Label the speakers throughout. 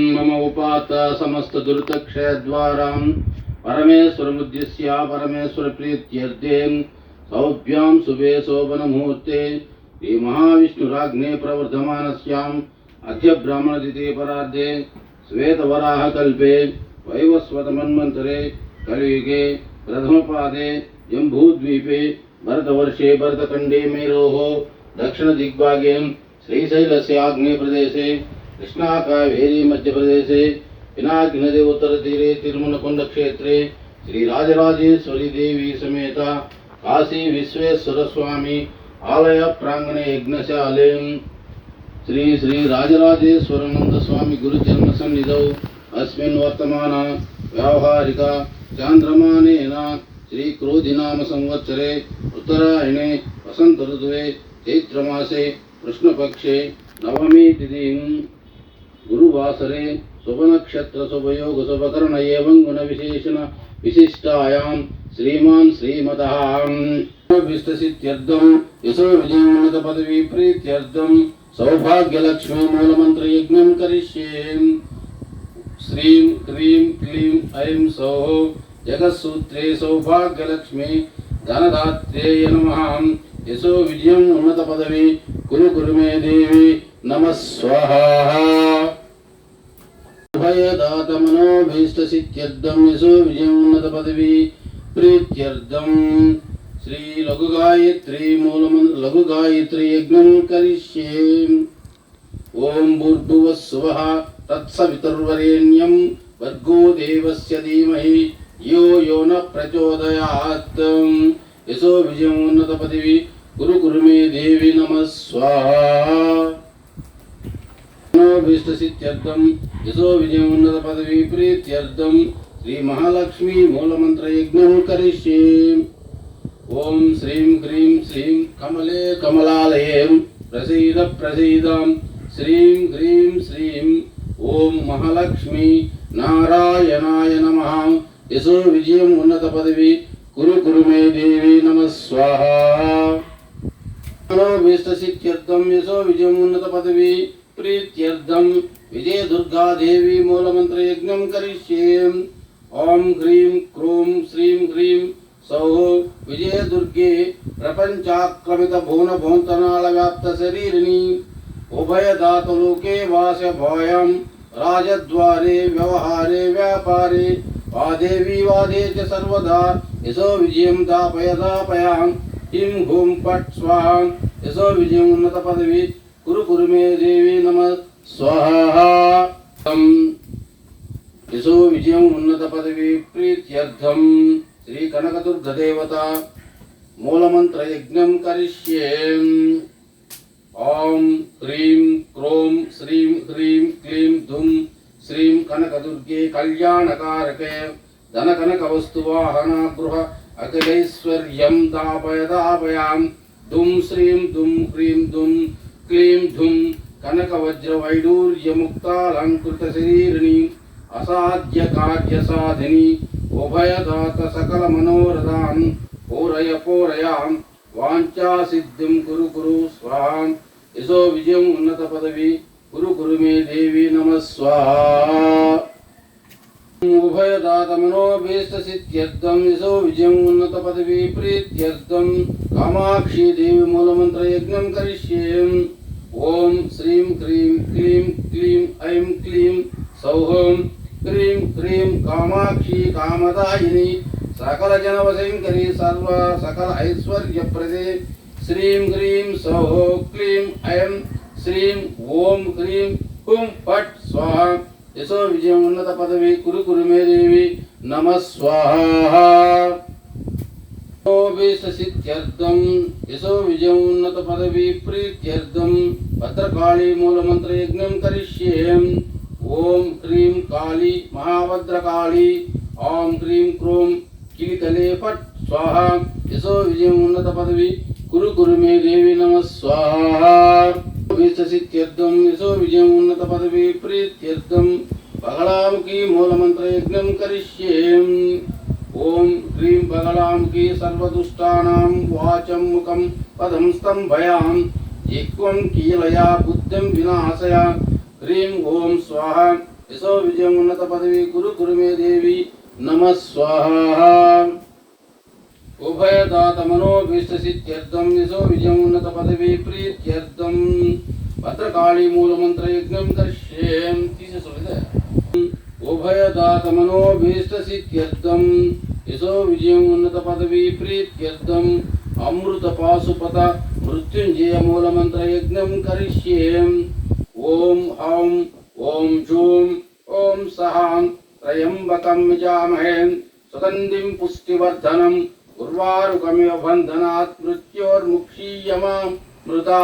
Speaker 1: मम उपात समस्तदुरितक्षयद्वारां परमेश्वरमुद्दिश्य परमेश्वरप्रीत्यर्थे सौभ्यां शुभे शोभनमुहूर्ते श्रीमहाविष्णुराग्ने प्रवर्धमानस्याम् अद्य ब्राह्मणतिथे परार्धे श्वेतवराहकल्पे वैवस्वतमन्वन्तरे कलियुगे प्रथमपादे जम्बूद्वीपे भरतवर्षे भरतखण्डे मेरोः दक्षिणदिग्भागे श्रीशैलस्य आग्नेयप्रदेशे कृष्णाकावेरी मध्यप्रदेशे, पिनाकिनदी उत्तरतीरे, तिरुमलकुण्डक्षेत्रे, श्रीराजराजेश्वरी देवी समेत काशी विश्वेश्वरस्वामी आलय प्राङ्गणे यज्ञशाले। श्री श्री राजराजेश्वरानंद स्वामी गुरुजन्म सन्निधौ, अस्मिन् वर्तमान व्यावहारिक चान्द्रमानेन श्री क्रोधिनाम संवत्सरे, उत्तरायणे वसन्त ऋतुवे चैत्रमासे कृष्णपक्षे नवमी तिथिं गुरुवासरे शुभनक्षत्र शुभयोग शुभकर्ण एवं गुणविशेषण विशिष्टायां श्रीमान् श्रीमतः विष्टसित्यर्थं यशो विजयोन्नत पदवी प्रीत्यर्थं सौभाग्यलक्ष्मी मूलमन्त्रयज्ञं करिष्ये श्रीं क्रीं क्लीं ऐं सौः जगत्सूत्रे सौभाग्यलक्ष्मी धनदात्रेय नमः यशो विजयम् उन्नतपदवी कुरु कुरु मे देवी नमः स्वाहा భయదాతమనోభీష్టసిద్ధ్యర్థం యశో విజయోన్నత పదవి ప్రీత్యర్థం శ్రీ లఘు గాయత్రి మూలమం లఘు గాయత్రి యజ్ఞం కరిష్యే ఓం భూర్భువ శువ తత్సవితుర్వరేణ్యం భర్గో దేవస్య ధీమహి యో యో న ప్రచోదయాత్ గురు గురు మే దేవి నమ స్వాహా విష్టసిత్యర్థం యశో విజయం ఉన్నత పదవి ప్రీత్యర్థం శ్రీ మహాలక్ష్మి మూలమంత్ర యజ్ఞం కరిష్యే. ఓం శ్రీం హ్రీం శ్రీం కమలే కమలాలయే ప్రసీద ప్రసీదాం. శ్రీం హ్రీం శ్రీం ఓం మహాలక్ష్మి నారాయణాయ నమ. యశో విజయం ఉన్నత పదవి కురు కురు మే దేవి నమ. స్వాహ. మనోభీష్టసిత్యర్థం యశో విజయం ఉన్నత పదవి प्रीत्यर्थं विजयदुर्गादेवी मूलमन्त्रयज्ञं करिष्ये। ॐ ह्रीं क्रूं श्रीं ह्रीं सौः। विजयदुर्गे प्रपञ्चाक्रमितभुवनभोन्तनालव्याप्तशरीरिणि उभयदातलोके वासभोयं। राजद्वारे व्यवहारे व्यापारे। वादेवी वादे च सर्वदा। यशो विजयं दापय दापयां। ह्रीं हुं फट् स्वाहा। यशो उन्नतपदवी गुरु गुरु मे देवी नम। स्वाहा। यशो विजयम् उन्नतपदवी प्रीत्यर्थं। श्रीकनकदुर्गदेवता। मूलमन्त्रयज्ञं करिष्ये ॐ ह्रीं क्रों श्रीं ह्रीं क्लीं धुं श्रीं कनकदुर्गे कल्याणकारके गृह अखिलैश्वर्यं दापय दापयाम दुं श्रीं दुं ह्रीं दुं క్లీం ధుం కనక వజ్ర వైడూర్యముక్తాలంకృత శరీరిణి అసాధ్య కార్య సాధిని ఉభయదాత సకల మనోరథాన్ పూరయ పూరయాం వాంఛా సిద్ధిం కురు కురు స్వాహాం. యశో విజయం ఉన్నత పదవి. కురు కురు మే దేవి నమ ఉభయదాత మనోభీష్ట సిద్ధ్యర్థం యశో విజయం ఉన్నత పదవి ప్రీత్యర్థం. కామాక్షి దేవి మూలమంత్ర యజ్ఞం కరిష్యేం. ఓం శ్రీం క్రీం క్లీం క్లీం ఐం క్లీం సౌహం క్రీం క్రీం కామాక్షి కామదాయిని సకల జనవశంకరి సర్వ సకల ఐశ్వర్యప్రదే. శ్రీం హ్రీం సౌహో క్లీం ఐం శ్రీం ఓం హ్రీం హుం పట్ స్వాహ. యశో విజయం ఉన్నత పదవి కురు కురుమే దేవి. నమ స్వాహ. సిద్ధ్యర్థం యశో విజయం ఉన్నత పదవి ప్రీత్యర్థం భద్రకాళీ మూలమంత్ర యజ్ఞం కరిష్యే ఓం హ్రీం కాళీ మహాభద్రకాళీ ఓం హ్రీం క్రోం కిలితలే ఫట్ స్వాహ యశో విజయం ఉన్నత పదవి కురు కురు మే దేవి నమ స్వాహ సిద్ధ్యర్థం యశో విజయం ఉన్నత పదవి ప్రీత్యర్థం బగళాముఖి మూలమంత్ర యజ్ఞం కరిష్యే ఓం హ్రీం బగళాముఖి సర్వదుష్టానాం వాచం ముఖం పదం స్తంభయాం జిహ్వం కీలయా బుద్ధిం వినాశయ హ్రీం ఓం స్వాహ యశో విజయం ఉన్నత పదవి కురు కురు మే దేవి నమ స్వాహ ఉభయదాత మనోభీష్టసిద్ధ్యర్థం యశో విజయం ఉన్నత పదవి ప్రీత్యర్థం భద్రకాళీ మూలమంత్ర యజ్ఞం కర్ష్యేం తీసేసోలేదా ఉభయదాత మనోభీష్టసిద్ధ్యర్థం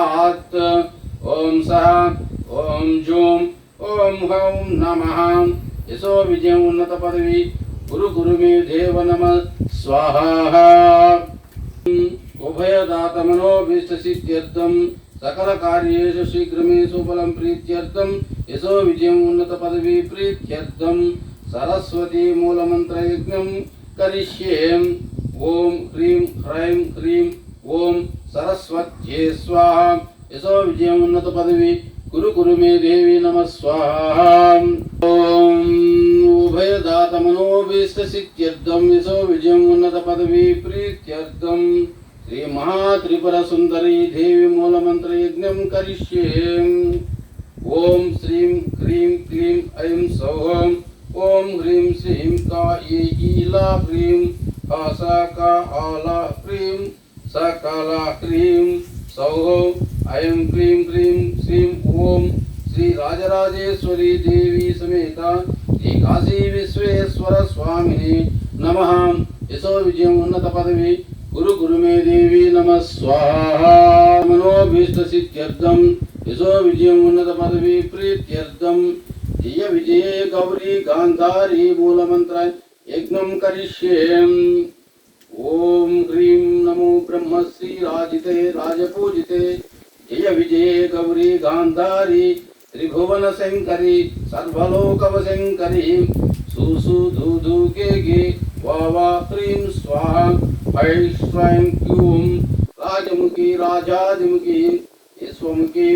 Speaker 1: యశో విజయం ఉన్నత పదవి ప్రీత్యర్థం అమృత పాశుపత యశో విజయం ఉన్నత పదవి. గురు గురు మే దేవ నమ. స్వాహ. ఉభయదాత మనోభీష్టసిద్ధ్యర్థం సకల కార్యేషు శీఘ్రమే సుఫలం ప్రీత్యర్థం. యశో విజయం ఉన్నత పదవి ప్రీత్యర్థం. సరస్వతీ మూలమంత్రయజ్ఞం కరిష్యేం. ఓం హ్రీం హ్రైం హ్రీం ఓం సరస్వత్యే స్వాహ. యశో విజయం ఉన్నత పదవి. కురు కురు మే దేవి నమ. స్వాహ. ఓం. ఉభయదాత మనోభీష్టసిద్ధ్యర్థం యశో విజయం ఉన్నత పదవి ప్రీత్యర్థం శ్రీ మహాత్రిపుర సుందరీ దేవి మూలమంత్ర యజ్ఞం కరిష్యేం ఓం శ్రీం హ్రీం క్లీం ఐం సౌహం ఓం హ్రీం శ్రీం కా ఈలా హ్రీం హాసక ఆలా హ్రీం సకల హ్రీం సౌహం ఐం క్లీం క్లీం శ్రీం ఓం శ్రీ రాజరాజేశ్వరి దేవి సమేత శ్రీ కాశీ విశ్వేశ్వర స్వామిని నమ యశో విజయం ఉన్నత పదవి గురు గురు మే దేవి నమ స్వాహ మనోభీష్ట సిద్ధ్యర్థం యశో విజయం ఉన్నత పదవి ప్రీత్యర్థం జయ విజయే గౌరీ గాంధారీ మూలమంత్ర యజ్ఞం కరిష్యేం ఓం హ్రీం నమో బ్రహ్మశ్రీ రాజితే రాజపూజితే జయ విజయే గౌరీ గాంధారీ త్రిభువన శంకరి సర్వలోకవ శంకరి సుసు ధూ గే గే వా వా హ్రీం స్వాహ ఐ స్వయం క్యూం రాజముఖి రాజాదిముఖి విశ్వముఖి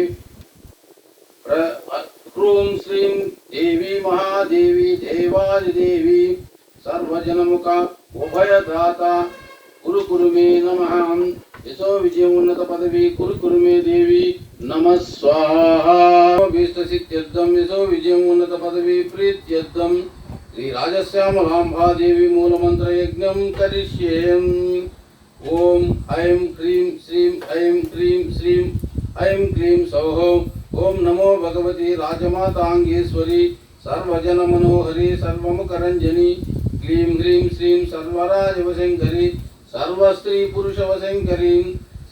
Speaker 1: ప్ర- హ్రూం శ్రీం దేవి మహాదేవి దేవాదిదేవి సర్వజనముఖ ఉభయదాత కురు కురు మే నమ యశో విజయమున్నత పదవి కురు కురు దేవి నమ స్వాహీష్టసిద్ధ్యర్థం యశో విజయమున్నత పదవి ప్రీత్యర్థం శ్రీ రాజశ్యామలాంబాదేవి మూలమంత్ర యజ్ఞం కరిష్యేం ఓం ఐం క్రీం శ్రీం ఐం క్రీం శ్రీం ఐం క్లీం సౌహ ఓం నమో భగవతి రాజమాతాంగేశ్వరి సర్వజన మనోహరి సర్వముఖరంజని క్లీం హ్రీం శ్రీం సర్వరాజవశంకరి సర్వస్త్రీ పురుషవశంకరి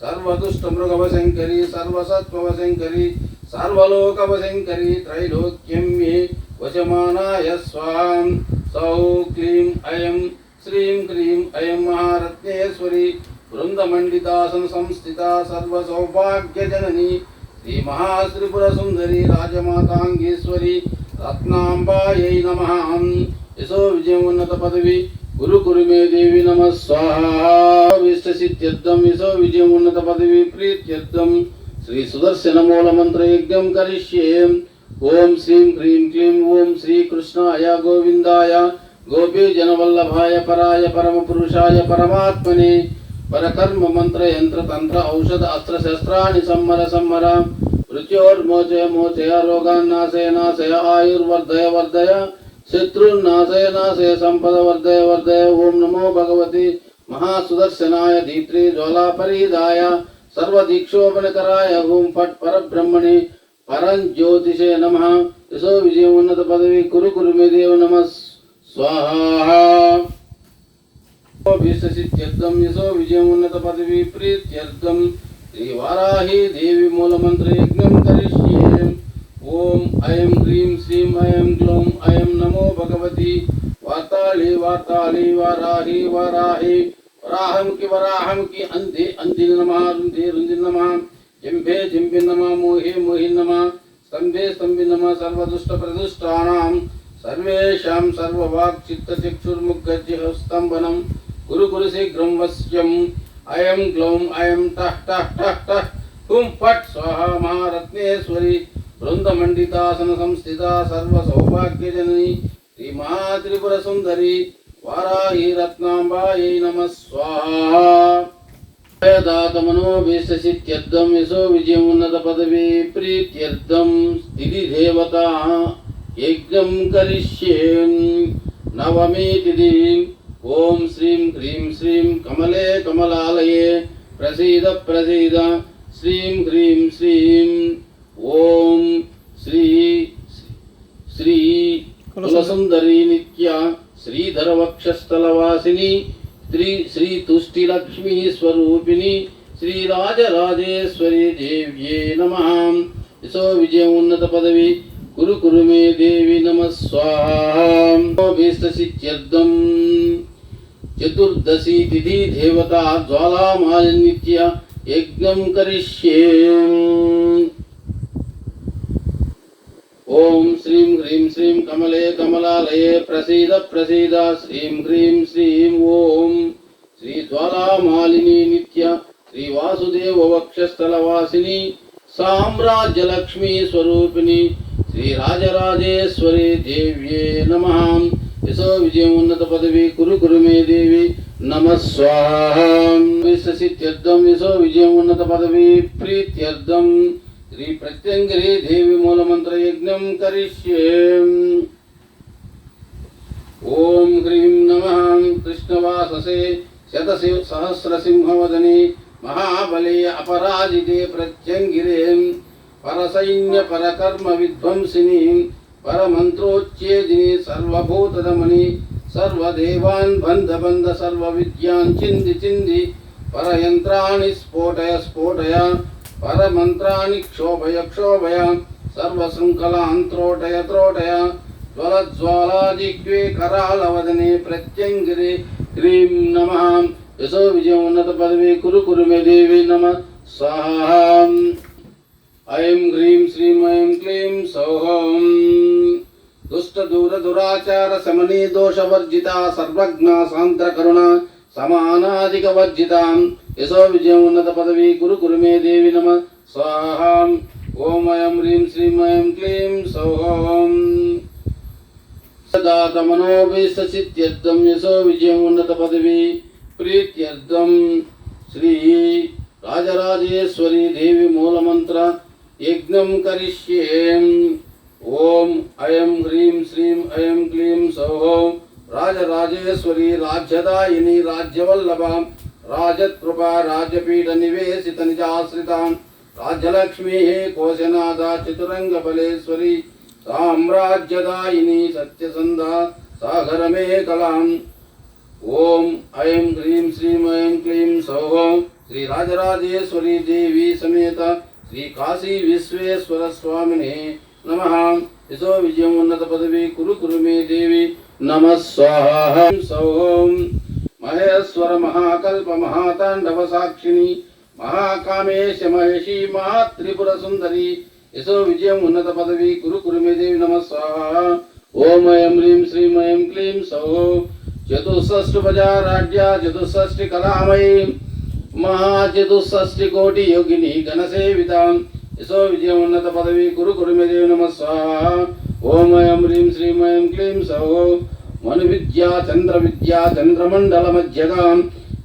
Speaker 1: సర్వదుష్టమృగవశంకరి సర్వసత్వవశంకరి సర్వలోకవశంకరి త్రైలోక్యం మే వశమానాయ స్వాం. సౌ క్లీం అయం శ్రీం క్లీం అయం మహారత్నేశ్వరి బృందమండితాసన సంస్థిత సర్వ శ్రీ మహాశ్రీపురసుందరి రాజమాతాంగేశ్వరి రత్నాంబాయై నమ. యశో విజయం ఉన్నత పదవి గురు కురుమే దేవి నమ స్వాహాష్టసిద్ధ్యర్థం యశో విజయం పదవి ప్రీత్యర్థం. శ్రీ సుదర్శన మూల మంత్ర యజ్ఞం కరిష్యే. ఓం శ్రీం హ్రీం క్లీం ఓం శ్రీ కృష్ణాయ గోవిందాయ. గోపీ జనవల్లభాయ పరాయ పరమ పురుషాయ పరమాత్మనే. పరకర్మ మంత్ర యంత్ర తంత్ర ఔషధ అస్త్ర శస్త్రాన్ని సమ్మర సమ్మర మృత్యోర్మోచయ మోచయ రోగాన్నాశయ నాశయ ఆయుర్వర్ధయ వర్ధయ శత్రున్నాశయ నాశయ సంపద వర్ధయ వర్ధయ ఓం నమో భగవతి మహాసుదర్శనాయ ధీత్రి జ్వాలాపరీదాయ సర్వదీక్షోపనకరాయ ఓం ఫట్ పరబ్రహ్మణి పరం జ్యోతిషే నమ. యశో విజయం ఉన్నత పదవి కురు కురు మే దేవ నమ. స్వాహ. యశో విజయం ఉన్నత పదవి ప్రీత్యర్థం. శ్రీ వారాహి దేవి మూలమంత్ర యజ్ఞం కరిష్యే ఓం ఐం హ్రీం శ్రీం ఐం గ్లౌం ఐం నమో భగవతి వార్తాళి వార్తాళి వారాహి వారాహి వరాహముకి వరాహముకి అంది అంది నమ రుంది రుంది నమ జింభే జింబి నమ మోహి మోహి నమ స్తంభే స్తంభి నమ సర్వదుష్ట ప్రదుష్టానాం సర్వేషాం సర్వవాక్ చిత్త చక్షుర్ముఖజ్జ స్తంభనం గురు గురు శీఘ్రం వశ్యం అయం గ్లౌం అయం టహ్ టహ్ టహ్ టహ్ హుం ఫట్ స్వాహ మహారత్నేశ్వరి బృందమండితాసన సంస్థిత సర్వ సౌభాగ్యజనని శ్రీమా త్రిపుర సుందరి వారాహి రత్నాంబాయై నమ స్వాహా. దాతమనోభీష్టసిత్యర్థం యశో విజయమున్నత పదవీ ప్రీత్యర్థం స్థితి దేవత యజ్ఞం కరిష్యే నవమీ తిథి ఓం శ్రీం హ్రీం శ్రీం కమలే కమలాలయే. ప్రసీద ప్రసీద శ్రీం హ్రీం శ్రీం. ఓం శ్రీ శ్రీ కులసుందరి నిత్య శ్రీధర వక్షస్థలవాసిని శ్రీ శ్రీ తుష్టిలక్ష్మీ స్వరూపిణి శ్రీ రాజరాజేశ్వరి దేవ్యే నమ. యశో విజయం ఉన్నత పదవి. కురు కురు మే దేవి నమ స్వాభీష్టసిత్యర్థం చతుర్దశి తిథి దేవత జ్వాలామాలినిత్య యజ్ఞం కరిష్యే. ఓం శ్రీం హ్రీం శ్రీం కమలే కమలాలయే ప్రసీద ప్రసీద. శ్రీం హ్రీం శ్రీం ఓం శ్రీ జ్వాలామాలిని నిత్య శ్రీ వాసుదేవ వక్షస్థలవాసిని సామ్రాజ్యలక్ష్మీ స్వరూపిణి శ్రీ రాజరాజేశ్వరి దేవ్యే నమ. యశో విజయం ఉన్నత పదవి కురు కురు మే దేవి నమ స్వాహం. విశ్వసిత్యర్థం యశో విజయం ఉన్నత పదవి ప్రీత్యర్థం. శ్రీ ప్రత్యంగిరి దేవి మూలమంత్ర యజ్ఞం కరిష్యే. ఓం హ్రీం నమ. కృష్ణవాససే శతసి సహస్రసింహవదనే మహాబలే అపరాజితే ప్రత్యంగిరే. పరసైన్య పరకర్మ విధ్వంసిని పరమంత్రోచ్ఛేదిని సర్వభూతదమని సర్వదేవాన్ బంధ బంధ సర్వ విద్యాన్ చింది చింది పరయంత్రాన్ని స్ఫోటయ స్ఫోటయ పరమంత్రాన్ని క్షోభయ క్షోభయ సర్వశృంఖలాన్ త్రోటయ త్రోటయ జ్వల జ్వాలాజిగ్వే ప్రత్యంగిరి హ్రీం నమ. యశో విజయం ఉన్నత పదవి కురు కురు మే దేవి నమ స్వాహాం. ఐం హ్రీం శ్రీం ఐం క్లీం సౌహం. దుష్ట దూర దురాచార శమనీ దోషవర్జిత సర్వజ్ఞ సాంద్రకరుణ సమానాధిక వర్జితాం. యశో విజయం ఉన్నత పదవి కురు కురుమే దేవి నమ. స్వాహాం. ఓం అయం హ్రీం శ్రీమయం క్లీం సౌహం. సదాత మనోభీష్టసిత్యర్థం యశో విజయం ఉన్నత పదవి ప్రీత్యర్థం. శ్రీ రాజరాజేశ్వరి దేవి మూలమంత్ర యజ్ఞం కరిష్యేం. ఓం అయం హ్రీం శ్రీం అయం క్లీం సౌహం. రాజరాజేశ్వరి రాజ్యదాయిని రాజ్యవల్లభ. రాజత్కృపా రాజపీఠ నివేశిత నిజాశ్రితాం రాజ్యలక్ష్మీ కోశనాథ చతురంగ బలేశ్వరి సామ్రాజ్యదాయిని సత్యసంధ సాగరమే కలాం. ఓం ఐం హ్రీం శ్రీం ఐం క్లీం సౌహం. శ్రీ రాజరాజేశ్వరి దేవి సమేత శ్రీ కాశీ విశ్వేశ్వర స్వామిని నమ. యశో విజయం ఉన్నత పదవి కురు కురు మే దేవి. నమ స్వాహం. సౌహం. మహేశ్వర మహాకల్ప మహాతాండవ సాక్షిని మహాకామేశ మహేషి మహాత్రిపుర సుందరి యశో విజయం ఉన్నత పదవి కురు కురుమే దేవి నమ స్వాహ. ఓం అయం హ్రీం శ్రీమయం క్లీం సౌ. సౌహం చతుషష్టుపజారాజ్య చతుషష్టి కళామయీ మహాచతుషష్టి కోటి యోగిని ఘనసేవితాం. యశో విజయం ఉన్నత పదవి కురు కురుమదేవి నమ స్వాహ. ఓం అయం హ్రీం శ్రీమయం క్లీం సౌ. మను విద్యా చంద్ర విద్యా చంద్రమండల మధ్యగాం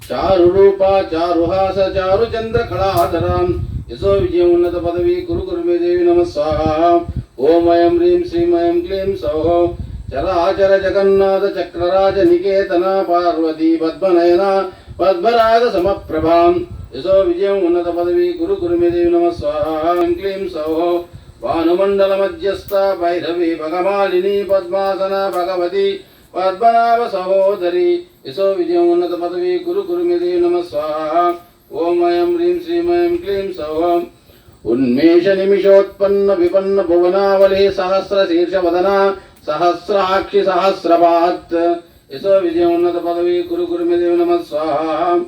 Speaker 1: చారు రూప చారుహాస చారు చంద్ర కళాధరాం యశో విజయం ఉన్నత పదవి కురు కురుమదేవి నమ స్వాహ ఓం ఐం హ్రీం శ్రీమయం క్లీం సౌ చరాచర జగన్నాథ చక్రరాజ నికేతన పార్వతీ పద్మనయన పద్మరాగ సమప్రభాం యశో విజయం ఉన్నత పదవి గురు గురుమిదేవి దేవి నమస్వాహ క్లీం సౌహ భానుమండల మధ్యస్థ భైరవి భగమాలిని పద్మాసన భగవతి పద్మనాభ సహోదరి యశో విజయం ఉన్నత పదవి గురు గురుమిదేవి నమ స్వాహ. ఓం అయం హ్రీం శ్రీమయం క్లీం సౌహం. ఉన్మేష నిమిషోత్పన్న విపన్న భువనావళి సహస్ర శీర్ష వదన సహస్రాక్షి సహస్రపాత్. యశో విజయం ఉన్నత పదవి గురు గురుమిదేవి నమ స్వాహ.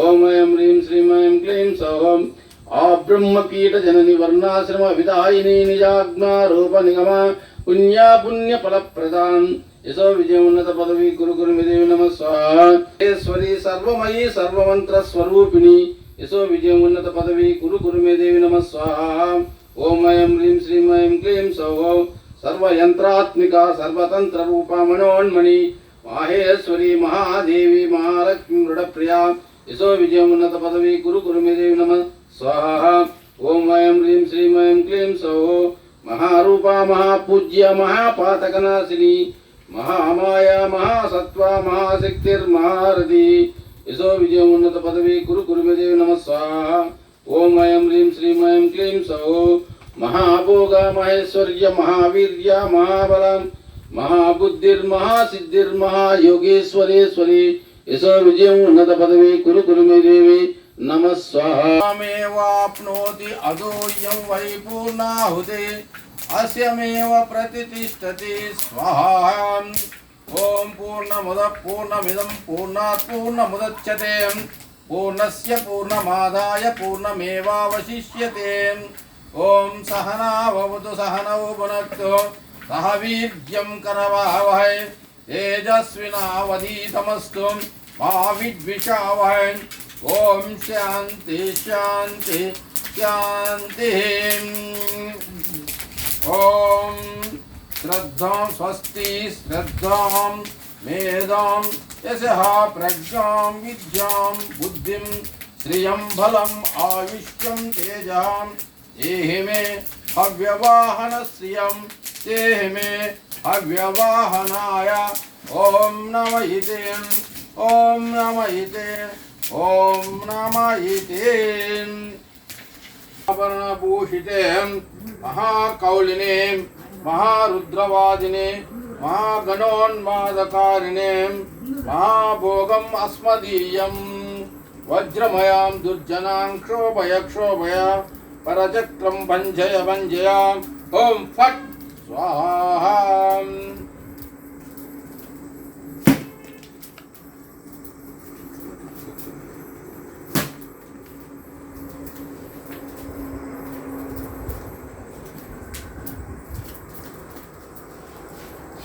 Speaker 1: ఓం ఐం హ్రీం శ్రీమయం క్లీం సౌహం. ఆ బ్రహ్మ జనని వర్ణాశ్రమ విదాయిని నిజాజ్ఞా రూప నిగమ పుణ్యా పుణ్య ఫలప్రదాం. యశో విజయమున్నత పదవి గురు గురుమిదేవి నమ స్వాహేశ్వరి సర్వమయీ సర్వమంత్ర స్వరూపిణి యశో విజయమున్నత పదవి గురు గురుమేదేవి నమ స్వాహ. ఓం ఐం హ్రీం శ్రీమయం క్లీం సౌః సర్వయంత్రాత్మిక సర్వతంత్ర రూప మనోన్మణి. మాహేశ్వరి మహాదేవి మహాలక్ష్మి మృడప్రియా. యశో విజయమున్నత పదవి కురు దేవి నమ స్వాహ. ఓం ఐం హ్రీం శ్రీమయం క్లీం సౌ మహారూప మహాపూజ్య మహాపాతకనాశిని. మహామాయ మహాసత్వ మహాశక్తిర్మహారథి యశో విజయం ఉన్నత పదవి కురు కురుమదేవి నమస్వాహ ఓం ఐం హ్రీం శ్రీమయం క్లీం సౌ. మహాభోగ మహేశ్వర్య మహావీర్య మహాబల మహాబుద్ధిర్మహాసిద్ధిర్మహాయోగేశ్వరేశ్వరి యశో విజయం ఉన్నత పదవి కురు కురు మే వాప్నోతి అదోయం వై अस्यमेव प्रतिष्ठति स्वाहा ओम पूर्णमद, पूर्णमिदं, पूर्णात् पूर्णमुदच्यते पूर्णस्य पूर्णमादाय पूर्णमेवावशिष्यते। ओम सहना भवतु, सहनौ भुनक्तु। सह वीर्यं करवावहै। तेजस्विनावधीतमस्तु। मा विद्विषावहै। ॐ शांति शांति शान्तिः। श्रद्धा स्वस्ति, श्रद्धा मेधा यशहा प्रज्ञा, विद्या बुद्धि, श्रियं फलम् आयुष्यम तेजः देहि मे हव्यवाहनश्रियं देहि मे हव्यवाहनाय ॐ नम इतेन् ॐ नम इतेन् ॐ नम इतेन् आभरणभूषिते महाकौलिनीम् మహాకౌలినే మహారుద్రవాదినే మహాగణోన్మాదకారిణే మహాభోగం అస్మదీయం వజ్రమయాం దుర్జనాం క్షోభయ క్షోభయ పరచక్రం భంజయ భంజయ ఓం ఫట్ స్వాహా